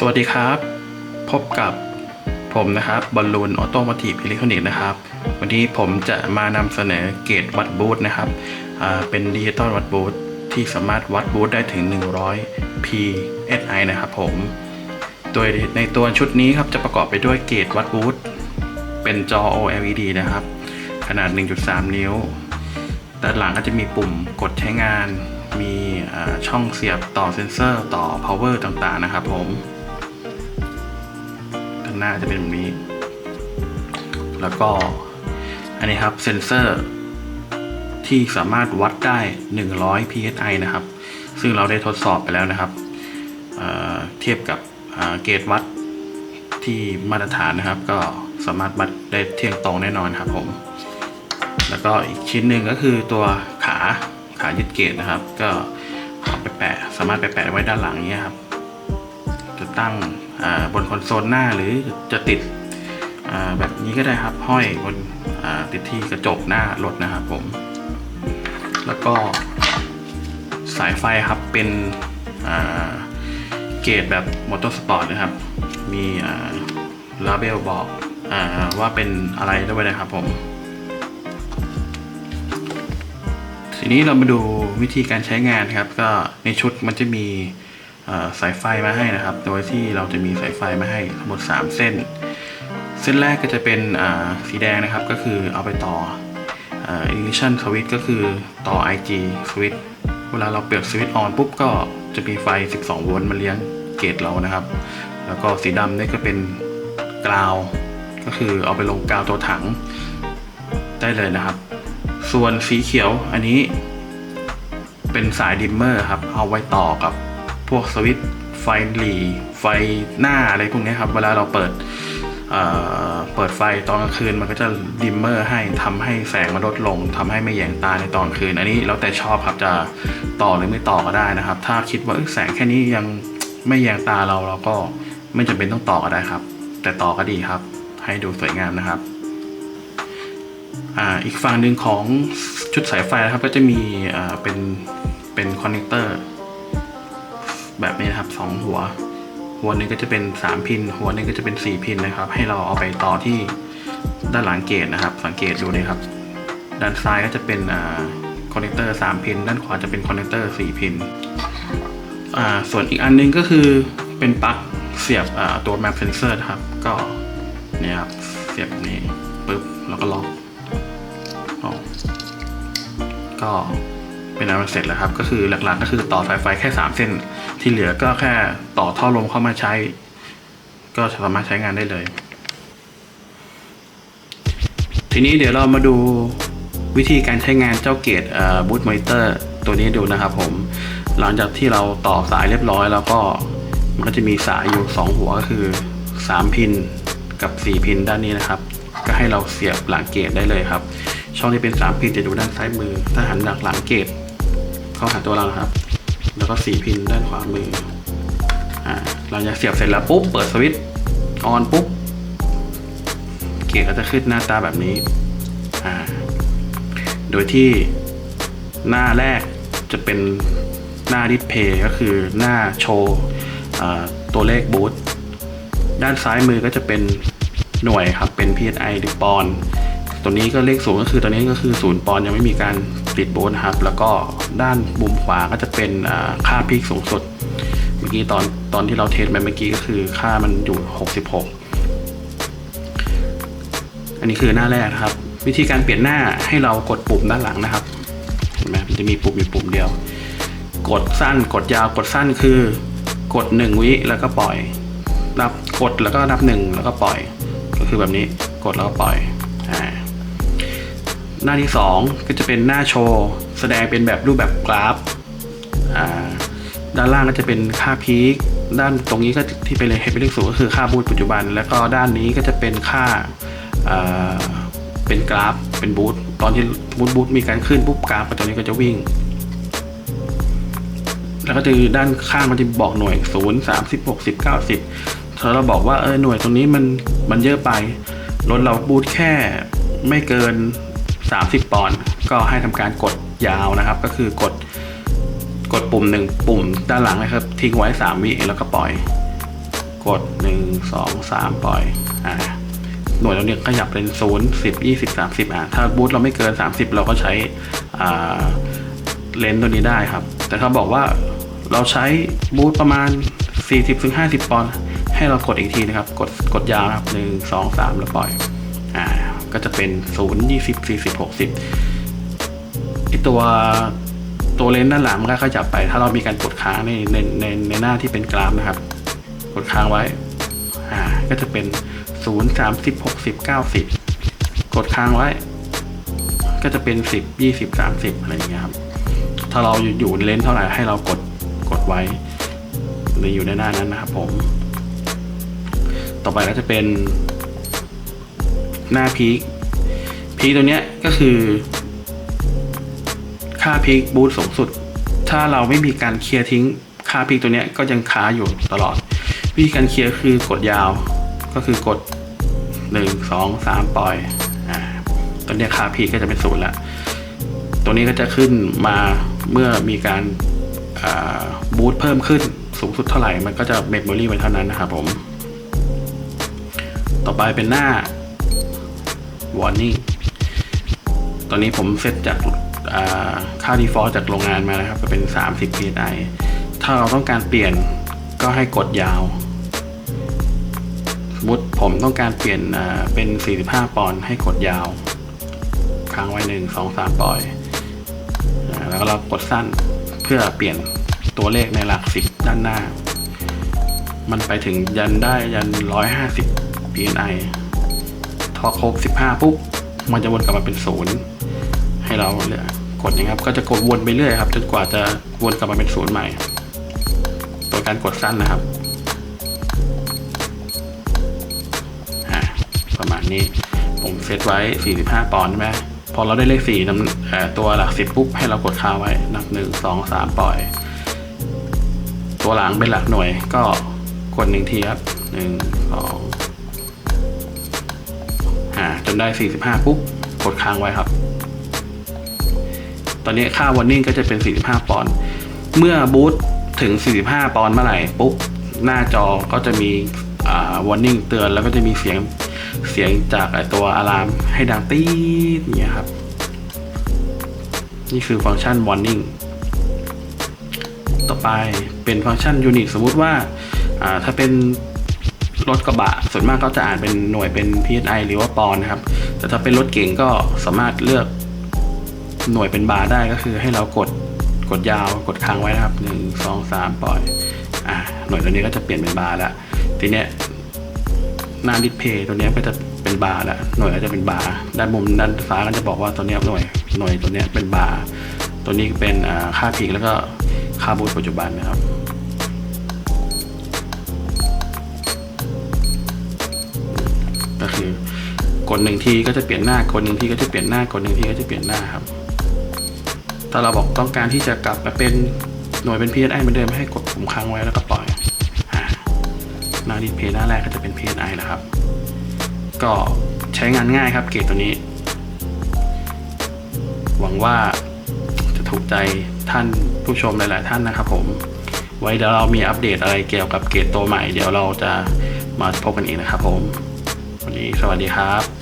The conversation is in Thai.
สวัสดีครับ พบกับผมนะครับบอลลูนออโตม t ทีฟอิเล็กทรอนิกส์นะครับ วันนี้ผมจะมานำเสนอเกจวัดบูทนะครับเป็นดิจิตอลวัดบูทที่สามารถวัดบูทได้ถึง 100 psi นะครับผม โดยในตัวชุดนี้ครับจะประกอบไปด้วยเกจวัดบูทเป็นจอ OLED นะครับ ขนาด 1.3 นิ้ว ด้านหลังก็จะมีปุ่มกดใช้งานมีช่องเสียบต่อเซนเซอร์ต่อ power ต่างๆ นะครับผม หน้าจะเป็นแบบนี้ แล้วก็อันนี้ครับเซนเซอร์ ที่สามารถวัดได้ 100 psi นะครับ ซึ่งเราได้ทดสอบไปแล้วนะครับเเทียบกับเกจวัดที่มาตรฐานนะครับ ก็สามารถวัดได้เที่ยงตรงแน่นอนครับผม แล้วก็อีกชิ้นหนึ่งก็คือตัวขาขายึดเกจนะครับ ก็เอาไปแปะสามารถไปแปะไว้ด้านหลังอย่างเงี้ครับจะตั้ง บนคอนโซลหน้าหรือจะติดแบบนี้ก็ได้ครับห้อยบนติดที่กระจกหน้ารถนะครับผม แล้วก็สายไฟครับเป็นเกจแบบมอเตอร์สปอร์ตนะครับ มีลาเบลบอกอว่าเป็นอะไรด้วยนะครับผม ทีนี้เรามาดูวิธีการใช้งานครับ ก็ในชุดมันจะมี สายไฟมาให้นะครับ โดยที่เราจะมีสายไฟมาให้ทั้งหมด 3 เส้น เส้นแรกก็จะเป็นสีแดงนะครับ ก็คือเอาไปต่ออ ignition switch ก็คือต่อ IG switch เวลาเราเปิดสวิตช์ออนปุ๊บก็จะมีไฟ 12 โวลต์มาเลี้ยงเกตเรานะครับ แล้วก็สีดำนี่ก็เป็นกราว ก็คือเอาไปลงกาวตัวถังได้เลยนะครับ ส่วนสีเขียวอันนี้เป็นสายดิมเมอร์ครับ เอาไว้ต่อกับ พวกสวิตช์ไฟหลีไฟหน้าอะไรพวกนี้ครับ เวลาเราเปิดเเปิดไฟตอนกลางคืนมันก็จะดิมเมอร์ให้ทำให้แสงมันลดลงทำให้ไม่แยงตาในตอนคืน อันนี้แล้วแต่ชอบครับจะต่อหรือไม่ต่อก็ได้นะครับ ถ้าคิดว่าแสงแค่นี้ยังไม่แยงตาเราเราก็ไม่จำเป็นต้องต่อก็ได้ครับ แต่ต่อก็ดีครับ ให้ดูสวยงามนะครับอ่าอีกฝั่งหนึ่งของชุดสายไฟนะครับก็จะมีเป็นเป็นคอนเนคเตอร์ แบบนี้นะครับสองหัว หัวหนึ่งก็จะเป็น3พิน หัวหนึ่งก็จะเป็น4พินนะครับ ให้เราเอาไปต่อที่ด้านหลังเกตนะครับ สังเกตดูเลยครับ ด้านซ้ายก็จะเป็นคอนเนคเตอร์3พิน ด้านขวาจะเป็นคอนเนคเตอร์4พินส่วนอีกอันหนึงก็คือเป็นปลั๊กเสียบตัว map sensor นะครับ ก็เนี่ยครับเสียบนี้ปึ๊บแล้วก็ล็อกออกก็ เป็นอันเสร็จแล้วครับ ก็คือหลักๆ ก็คือต่อสายไฟแค่ 3 เส้น ที่เหลือก็แค่ต่อท่อลมเข้ามาใช้ ก็สามารถใช้งานได้เลย ทีนี้เดี๋ยวเรามาดูวิธีการใช้งานเจ้าเกตบูทมอนิเตอร์ตัวนี้ดูนะครับผม หลังจากที่เราต่อสายเรียบร้อย แล้วก็มันก็จะมีสายอยู่ 2 หัวก็คือ 3 พินกับ 4 พินด้านนี้นะครับ ก็ให้เราเสียบหลังเกตได้เลยครับ ช่องที่เป็น 3 พินจะอยู่ด้านซ้ายมือ ถ้าหันหลักหลังเกต เข้าหาตัวเรานะครับ แล้วก็4พินด้านขวามืออ่าเราจะเสียบเสร็จแล้วปุ๊บเปิดสวิตช์ออนปุ๊บเกตก็จะขึ้นหน้าตาแบบนี้อ่าโดยที่หน้าแรกจะเป็นหน้าดิสเพย์ก็คือหน้าโชว์ตัวเลขบูทด้านซ้ายมือก็จะเป็นหน่วยครับเป็น PSI หรือปอนด์ ตัวนี้ก็เลขศูนย์ก็คือตัวนี้ก็คือศูนย์ปอนยังไม่มีการติดโบนครับ แล้วก็ด้านมุมขวาก็จะเป็นค่าพีคสูงสุด เมื่อกี้ตอนตอนที่เราเทสไปเมื่อกี้ก็คือค่ามันอยู่ 66 อันนี้คือหน้าแรกครับ วิธีการเปลี่ยนหน้าให้เรากดปุ่มด้านหลังนะครับเห็นไหมมันจะมีปุ่มอยู่ปุ่มเดียว กดสั้นกดยาวกดสั้นคือกดหนึ่งวิแล้วก็ปล่อยนับกดแล้วก็นับหนึ่งแล้วก็ปล่อย ก็คือแบบนี้กดแล้วก็ปล่อย หน้าที่สองก็จะเป็นหน้าโชว์ แสดงเป็นแบบรูปแบบกราฟ ด้านล่างก็จะเป็นค่าพีคด้านตรงนี้ก็ที่เป็นเลขเป็นเลขศูนย์ก็คือค่าบูทปัจจุบัน แล้วก็ด้านนี้ก็จะเป็นค่าอ่าเป็นกราฟเป็นบูทตอนที่บูทบูทมีการขึ้นปุ๊บกราฟตัวนี้ก็จะวิ่ง แล้วก็จะด้านข้างมันจะบอกหน่วยศูนย์สามสิบหกสิบเก้าสิบถ้าเราบอกว่าเออหน่วยตรงนี้มันมันเยอะไปรถเราบูทแค่ไม่เกิน 30 ปอนด์ก็ให้ทำการกดยาวนะครับ ก็คือกดกดปุ่มหนึ่งปุ่มด้านหลังนะครับ ทิ้งไว้ 3 วิแล้วก็ปล่อย กดหนึ่งสองสามปล่อยอ่าหน่วยเราเนี่ยขยับเป็นศูนย์สิบยี่สิบสามสิบอะถ้าบูทเราไม่เกินสามสิบเราก็ใช้อ่าเลนส์ตัวนี้ได้ครับ แต่เขาบอกว่าเราใช้บูทประมาณ 40ถึง50 ปอนด์ให้เรากดอีกทีนะครับ กดกดยาวครับหนึ่งสองสามแล้วปล่อย ก็จะเป็นศูนย์ยี่สิบสี่สิบหกสิบไอตัวตัวเลนส์ด้านหลังมันก็ขยับไป ถ้าเรามีการกดค้างในในในในหน้าที่เป็นกราฟนะครับ กดค้างไว้อ่าก็จะเป็นศูนย์สามสิบหกสิบเก้าสิบกดค้างไว้ ก็จะเป็นสิบยี่สิบสามสิบอะไรอย่างเงี้ยครับ ถ้าเราอยู่อยู่ในเลนส์เท่าไหร่ให้เรากดกดไว้หรืออยู่ในหน้านั้นนะครับผม ต่อไปก็จะเป็น หน้าพีคพีคตัวเนี้ยก็คือ ค่าพีคบูทสูงสุด ถ้าเราไม่มีการเคลียร์ทิ้ง ค่าพีคตัวเนี้ยก็ยังค้าอยู่ตลอด วิธีการเคลียร์คือกดยาว ก็คือกดหนึ่งสองสามปล่อยอ่าตัวเนี้ยค่าพีคก็จะเป็นศูนย์ละตัวนี้ก็จะขึ้นมาเมื่อมีการบูตเพิ่มขึ้นสูงสุดเท่าไหร่ มันก็จะเมมโมรี่ไว้เท่านั้นนะครับผม ต่อไปเป็นหน้า warning ตอนนี้ผมเซตจากค่า default จากโรงงานมานะครับเป็น 30 psi ถ้าเราต้องการเปลี่ยนก็ให้กดยาว สมมติผมต้องการเปลี่ยนเป็น 45 ปอนด์ให้กดยาว ค้างไว้หนึ่งสองสามปล่อย แล้วก็เรากดสั้นเพื่อเปลี่ยนตัวเลขในหลักสิบด้านหน้า มันไปถึงยันได้ยันร้อยห้าสิบ pni พอครบสิบห้าปุ๊บ มันจะวนกลับมาเป็นศูนย์ให้เราเลือกดนี้ครับ ก็จะกดวนไปเรื่อยครับ จนกว่าจะวนกลับมาเป็นศูนย์ใหม่ ตัวการกดสั้นนะครับ ประมาณนี้ ผมเซตไว้ 45 ปอนด์ใช่ไหมพอเราได้เลข4นำตัวหลัก 10 ปุ๊บ ให้เรากดค้างไว้ นับ 1 2 3 ปล่อย ตัวหลังเป็นหลักหน่วยก็กดหนึ่งทีครับ 1 2อ่า จนได้ 45 ปุ๊บกดค้างไว้ครับ ตอนนี้ค่า warning ก็จะเป็น 45 ปอนด์เมื่อบูตถึง 45 ปอนด์เมื่อไหร่ปุ๊บหน้าจอก็จะมีอ่า warning เตือนแล้วก็จะมีเสียงเสียงจากตัวอะลามให้ดังตีดเนี่ยครับ นี่คือฟังก์ชัน warning ต่อไปเป็นฟังก์ชัน unit สมมุติว่าถ้าเป็น รถกระบะ ส่วนมากก็จะอ่านเป็นหน่วยเป็น psi หรือว่าปอนนะครับ แต่ถ้าเป็นรถเก่งก็สามารถเลือกหน่วยเป็นบาร์ได้ก็คือให้เรากดกดยาวกดค้างไว้นะครับหนึ่งสองสามปล่อยอ่าหน่วยตัวนี้ก็จะเปลี่ยนเป็นบาร์แล้วทีเนี้ยหน้าดิสเพย์ตัวนี้ก็จะเป็นบาร์แล้วหน่วยก็จะเป็นบาร์ด้านมุมด้านซ้ายก็จะบอกว่าตัวนี้หน่วยหน่วยตัวนี้เป็นบาร์ตัวนี้เป็นอ่าค่าพีคแล้วก็ค่าบูทปัจจุบันนะครับ กดหนึ่งทีก็จะเปลี่ยนหน้ากดหนึ่งทีก็จะเปลี่ยนหน้ากดหนึ่งทีก็จะเปลี่ยนหน้าครับ ถ้าเราบอกต้องการที่จะกลับมาเป็นหน่วยเป็น PSI เหมือนเดิมให้กดปุ่มค้างไว้แล้วก็ปล่อยหน้าดิสเพย์หน้าแรกก็จะเป็น PNI นะครับ ก็ใช้งานง่ายครับเกรดตัวนี้ หวังว่าจะถูกใจท่านผู้ชมหลาย ๆ ท่านนะครับผม ไว้เดี๋ยวเรามีอัปเดตอะไรเกี่ยวกับเกรดตัวใหม่ เดี๋ยวเราจะมาพบกันอีกนะครับผม วันนี้สวัสดีครับ